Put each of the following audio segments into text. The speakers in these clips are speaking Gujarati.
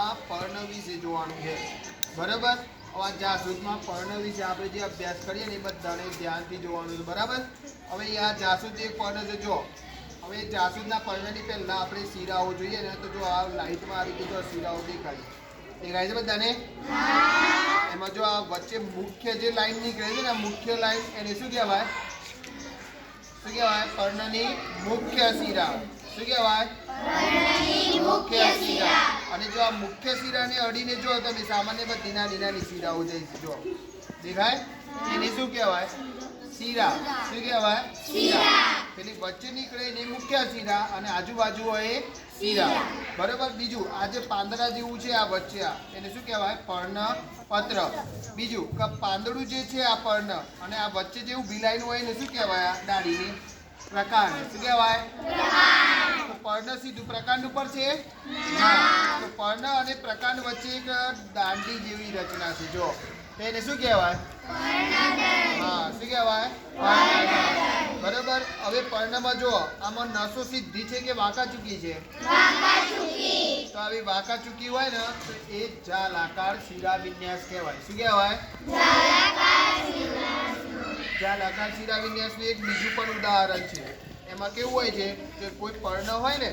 આ પર્ણ જોવાનું છે. બરાબર? હવે આ જાસૂદમાં પર્ણવી છે. આપણે જે અભ્યાસ કરીએ ને એ બધાને ધ્યાનથી જોવાનું છે. બરાબર? હવે આ જાસૂદ એક પર્ણ છે. જો હવે જાસૂદના પર્ણની પહેલાં આપણે શીરાઓ જોઈએ ને તો જો આ લાઇટમાં આવી ગઈ તો શીરાઓ દેખાય. દેખાય છે બધાને? એમાં જો આ વચ્ચે મુખ્ય જે લાઈન નીકળે છે ને મુખ્ય લાઈન એને શું કહેવાય? શું કહેવાય? પર્ણની મુખ્ય શીરા. શું કહેવાય? મુખ્ય શીરા. અને જો આ મુખ્ય શીરાને અડીને જો તમે સામાન્ય બધી ધીના નાની શીરાઓ જઈ જો. દેખાય? એને શું કહેવાય? શીરા. શું કહેવાય? શીરા. પેલી વચ્ચે નીકળે ને મુખ્ય શીરા અને આજુબાજુ હોય એ શીરા. બરાબર? બીજું, આ જે પાંદડા જેવું છે આ વચ્ચે આ, એને શું કહેવાય? પર્ણ પત્ર. બીજું, કે પાંદડું જે છે આ પર્ણ અને આ વચ્ચે જેવું ભીલાઈનું હોય એને શું કહેવાય? આ ડાળીની પ્રકાર શું કહેવાય? પર્ણ સીધું પ્રકાંડ ઉપર છે? હા તો પર્ણ અને પ્રકાંડ વચ્ચે એક દાંડી જેવી રચના છે. જો એને શું કહેવાય? હા શું કહેવાય? બરોબર? હવે પર્ણમાં જો આમાં નસો સિદ્ધિ છે કે વાંકા ચૂકી છે? તો આવી વાંકા ચૂકી હોય ને તો એ જાલાકાર શિરા વિન્યાસ કહેવાય. શું કહેવાય? જાલાકાર શિરા વિન્યાસનું એક બીજું પણ ઉદાહરણ છે. એમાં કેવું હોય છે કે કોઈ પર્ણ હોય ને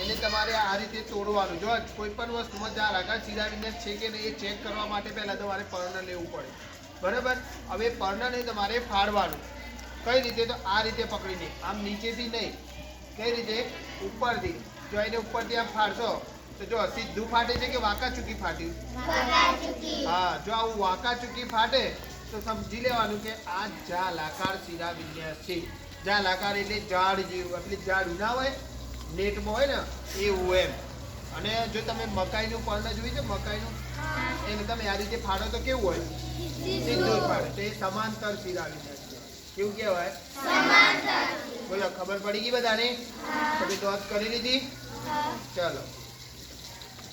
એને તમારે આ રીતે તોડવાનું. જો કોઈ પણ વસ્તુમાં જ્યાં રાગા વિન્યાસ છે કે નહીં એ ચેક કરવા માટે પહેલાં તમારે પર્ણ લેવું પડે. બરાબર? હવે પર્ણને તમારે ફાડવાનું. કઈ રીતે? તો આ રીતે પકડીને આમ નીચેથી નહીં. કઈ રીતે? ઉપરથી. જો એને ઉપરથી આમ ફાડશો તો જો સીધું ફાટે છે કે વાંકા ચૂકી ફાટ્યું હા જો આવું વાંકા ચૂકી ફાટે તો સમજી લેવાનું કે આ જા લાકાર શિરા વિન્યાસ છે. જાલાકાર એટલે ઝાડ જેવું એટલે ઝાડ ના હોય નેટમાં હોય ને એવું એમ. અને જો તમે મકાઈનું પર્ણ જોયું છે મકાઈનું? એને તમે આ રીતે ફાડો તો કેવું હોય? સીધું. ફાડે. તો એ સમાંતર શિર આવી જાય કેવું કહેવાય? બોલો ખબર પડી ગઈ બધાને? તમે દોત કરી લીધી? ચલો.